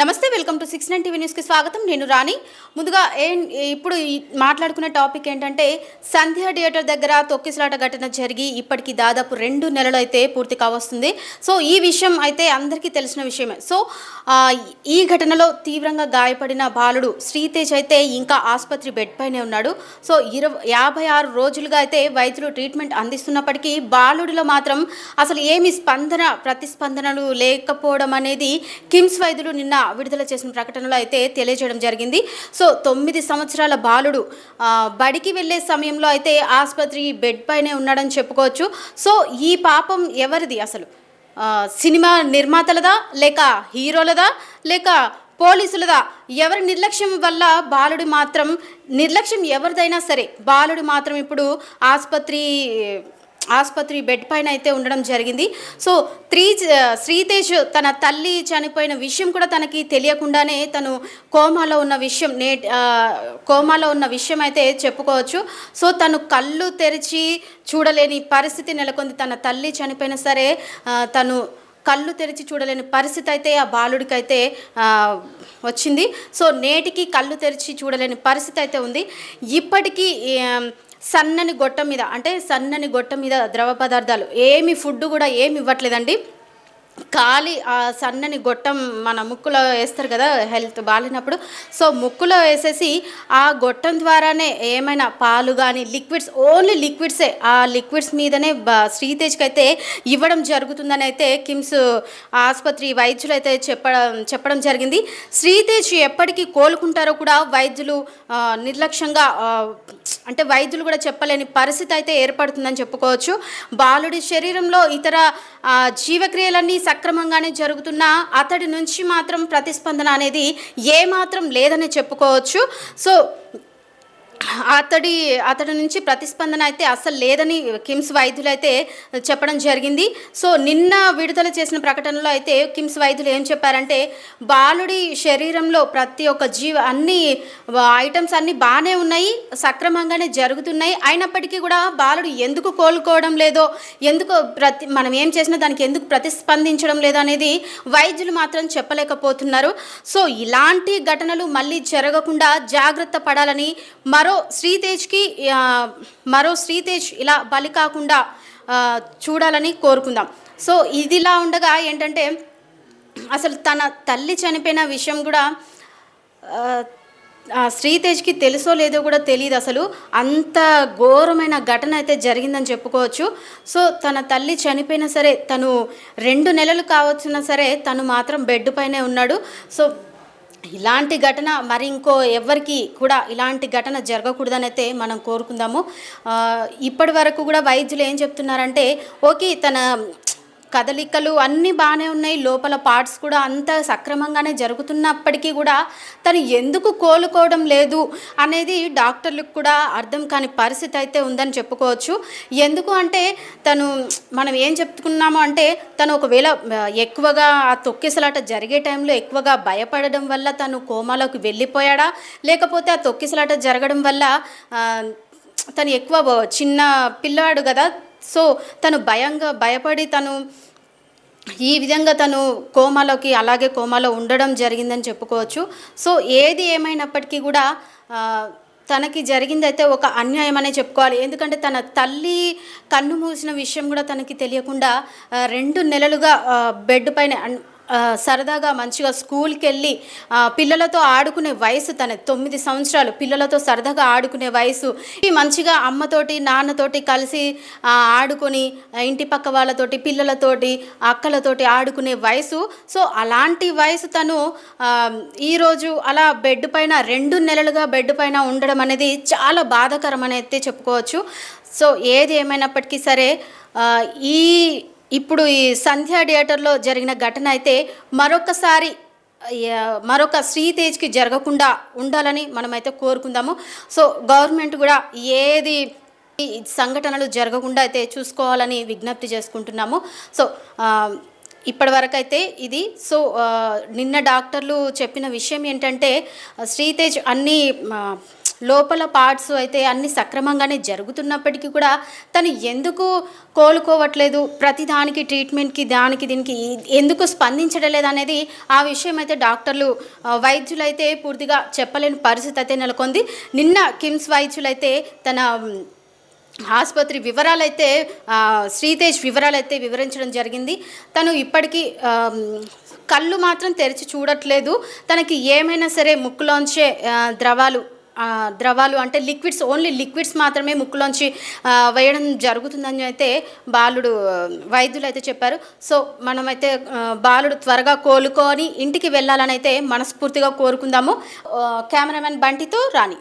నమస్తే welcome to six nine TV న్యూస్కి స్వాగతం. నేను రాణి. ముందుగా ఏ ఇప్పుడు మాట్లాడుకునే టాపిక్ ఏంటంటే సంధ్య థియేటర్ దగ్గర తొక్కిసలాట ఘటన జరిగి ఇప్పటికి దాదాపు రెండు నెలలు అయితే పూర్తి కావస్తుంది. సో ఈ విషయం అయితే అందరికీ తెలిసిన విషయమే. సో ఈ ఘటనలో తీవ్రంగా గాయపడిన బాలుడు శ్రీతేజ్ అయితే ఇంకా ఆసుపత్రి బెడ్ పైనే ఉన్నాడు. సో ఇరవై యాభై ఆరు రోజులుగా అయితే వైద్యులు ట్రీట్మెంట్ అందిస్తున్నప్పటికీ బాలుడిలో మాత్రం అసలు ఏమి స్పందన ప్రతిస్పందనలు లేకపోవడం అనేది కిమ్స్ వైద్యులు నిన్న విడుదల చేసిన ప్రకటనలో అయితే తెలియజేయడం జరిగింది. సో తొమ్మిది సంవత్సరాల బాలుడు బడికి వెళ్ళే సమయంలో అయితే ఆసుపత్రి బెడ్ పైనే ఉన్నాడని చెప్పుకోవచ్చు. సో ఈ పాపం ఎవరిది అసలు? సినిమా నిర్మాతలదా? లేక హీరోలదా? లేక పోలీసులదా? ఎవరి నిర్లక్ష్యం వల్ల బాలుడు మాత్రం నిర్లక్ష్యం ఎవరిదైనా సరే బాలుడు మాత్రం ఇప్పుడు ఆసుపత్రి ఆసుపత్రి బెడ్ పైన అయితే ఉండడం జరిగింది. సో త్రీ శ్రీతేజ్ తన తల్లి చనిపోయిన విషయం కూడా తనకి తెలియకుండానే తను కోమాలో ఉన్న విషయం నే కోమాలో ఉన్న విషయం అయితే చెప్పుకోవచ్చు. సో తను కళ్ళు తెరిచి చూడలేని పరిస్థితి నెలకొంది. తన తల్లి చనిపోయినా సరే తను కళ్ళు తెరిచి చూడలేని పరిస్థితి అయితే ఆ బాలుడికైతే అయితే వచ్చింది. సో నేటికి కళ్ళు తెరిచి చూడలేని పరిస్థితి అయితే ఉంది. ఇప్పటికీ సన్నని గొట్టం మీద అంటే సన్నని గొట్టం మీద ద్రవ పదార్థాలు ఏమి ఫుడ్ కూడా ఏమి ఇవ్వట్లేదండి. ఖాళీ ఆ సన్నని గొట్టం మన ముక్కులో వేస్తారు కదా హెల్త్ బాగాలేనప్పుడు సో ముక్కులో వేసేసి ఆ గొట్టం ద్వారానే ఏమైనా పాలు కానీ లిక్విడ్స్ ఓన్లీ లిక్విడ్సే ఆ లిక్విడ్స్ మీదనే శ్రీతేజ్కి అయితే ఇవ్వడం జరుగుతుందని అయితే కిమ్స్ ఆసుపత్రి వైద్యులు అయితే చెప్పడం చెప్పడం జరిగింది. శ్రీతేజ్ ఎప్పటికీ కోలుకుంటారో కూడా వైద్యులు నిర్లక్ష్యంగా అంటే వైద్యులు కూడా చెప్పలేని పరిస్థితి అయితే ఏర్పడుతుందని చెప్పుకోవచ్చు. బాలుడి శరీరంలో ఇతర జీవక్రియలన్నీ సక్రమంగానే జరుగుతున్నా అతడి నుంచి మాత్రం ప్రతిస్పందన అనేది ఏమాత్రం లేదని చెప్పుకోవచ్చు. సో అతడి అతడి నుంచి ప్రతిస్పందన అయితే అస్సలు లేదని కిమ్స్ వైద్యులు అయితే చెప్పడం జరిగింది. సో నిన్న విడుదల చేసిన ప్రకటనలో అయితే కిమ్స్ వైద్యులు ఏం చెప్పారంటే బాలుడి శరీరంలో ప్రతి ఒక్క జీవ అన్ని ఐటమ్స్ అన్నీ బాగానే ఉన్నాయి సక్రమంగానే జరుగుతున్నాయి. అయినప్పటికీ కూడా బాలుడు ఎందుకు కోలుకోవడం లేదో ఎందుకు ప్రతి మనం ఏం చేసినా దానికి ఎందుకు ప్రతిస్పందించడం లేదో అనేది వైద్యులు మాత్రం చెప్పలేకపోతున్నారు. సో ఇలాంటి ఘటనలు మళ్ళీ జరగకుండా జాగ్రత్త పడాలని మరో శ్రీతేజ్కి మరో శ్రీతేజ్ ఇలా బలి కాకుండా చూడాలని కోరుకుందాం. సో ఇదిలా ఉండగా ఏంటంటే అసలు తన తల్లి చనిపోయిన విషయం కూడా శ్రీతేజ్కి తెలుసో లేదో కూడా తెలియదు అసలు. అంత ఘోరమైన ఘటన అయితే జరిగిందని చెప్పుకోవచ్చు. సో తన తల్లి చనిపోయినా సరే తను రెండు నెలలు కావచ్చున్నా సరే తను మాత్రం బెడ్ పైనే ఉన్నాడు. సో ఇలాంటి ఘటన మరి ఇంకో ఎవరికి కూడా ఇలాంటి ఘటన జరగకూడదని అయితే మనం కోరుకుందాము. ఇప్పటి వరకు కూడా వైద్యులు ఏం చెప్తున్నారంటే ఓకే తన కదలికలు అన్నీ బాగానే ఉన్నాయి. లోపల పార్ట్స్ కూడా అంత సక్రమంగానే జరుగుతున్నప్పటికీ కూడా తను ఎందుకు కోలుకోవడం లేదు అనేది డాక్టర్లకు కూడా అర్థం కాని పరిస్థితి అయితే ఉందని చెప్పుకోవచ్చు. ఎందుకు అంటే తను మనం ఏం చెప్పుకున్నాము అంటే తను ఒకవేళ ఎక్కువగా ఆ తొక్కిసలాట జరిగే టైంలో ఎక్కువగా భయపడడం వల్ల తను కోమాలోకి వెళ్ళిపోయాడా? లేకపోతే ఆ తొక్కిసలాట జరగడం వల్ల తను ఎక్కువ చిన్న పిల్లవాడు కదా సో తను భయంగా భయపడి తను ఈ విధంగా తను కోమాలోకి అలాగే కోమాలో ఉండడం జరిగిందని చెప్పుకోవచ్చు. సో ఏది ఏమైనప్పటికీ కూడా తనకి జరిగిందైతే ఒక అన్యాయం అనే చెప్పుకోవాలి. ఎందుకంటే తన తల్లి కన్ను మూసిన విషయం కూడా తనకి తెలియకుండా రెండు నెలలుగా బెడ్ పైన సరదాగా మంచిగా స్కూల్కి వెళ్ళి పిల్లలతో ఆడుకునే వయసు తన తొమ్మిది సంవత్సరాలు. పిల్లలతో సరదాగా ఆడుకునే వయసు. ఈ మంచిగా అమ్మతోటి నాన్నతోటి కలిసి ఆడుకొని ఇంటి పక్క వాళ్ళతోటి పిల్లలతోటి అక్కలతోటి ఆడుకునే వయసు. సో అలాంటి వయసు తను ఈరోజు అలా బెడ్ పైన రెండు నెలలుగా బెడ్ పైన ఉండడం అనేది చాలా బాధాకరం అని అయితే చెప్పుకోవచ్చు. సో ఏది ఏమైనప్పటికీ సరే ఈ ఇప్పుడు ఈ సంధ్యా థియేటర్లో జరిగిన ఘటన అయితే మరొకసారి మరొక శ్రీతేజ్కి జరగకుండా ఉండాలని మనమైతే కోరుకుందాము. సో గవర్నమెంట్ కూడా ఏది సంఘటనలు జరగకుండా అయితే చూసుకోవాలని విజ్ఞప్తి చేసుకుంటున్నాము. సో ఇప్పటివరకైతే ఇది. సో నిన్న డాక్టర్లు చెప్పిన విషయం ఏంటంటే శ్రీతేజ్ అన్ని లోపల పార్ట్స్ అయితే అన్ని సక్రమంగానే జరుగుతున్నప్పటికీ కూడా తను ఎందుకు కోలుకోవట్లేదు? ప్రతి దానికి ట్రీట్మెంట్కి దానికి దీనికి ఎందుకు స్పందించడం లేదనేది అనేది ఆ విషయం అయితే డాక్టర్లు వైద్యులు అయితే పూర్తిగా చెప్పలేని పరిస్థితి అయితే నెలకొంది. నిన్న కిమ్స్ వైద్యులు అయితే తన ఆసుపత్రి వివరాలైతే శ్రీతేజ్ వివరాలైతే వివరించడం జరిగింది. తను ఇప్పటికీ కళ్ళు మాత్రం తెరిచి చూడట్లేదు. తనకి ఏమైనా సరే ముక్కులోంచే ద్రవాలు ద్రవాలు అంటే లిక్విడ్స్ ఓన్లీ లిక్విడ్స్ మాత్రమే ముక్కులోంచి వేయడం జరుగుతుందని అయితే బాలుడు వైద్యులు అయితే చెప్పారు. సో మనమైతే బాలుడు త్వరగా కోలుకొని ఇంటికి వెళ్ళాలని అయితే మనస్ఫూర్తిగా కోరుకుందాము. కెమెరామెన్ బంటితో రాణి.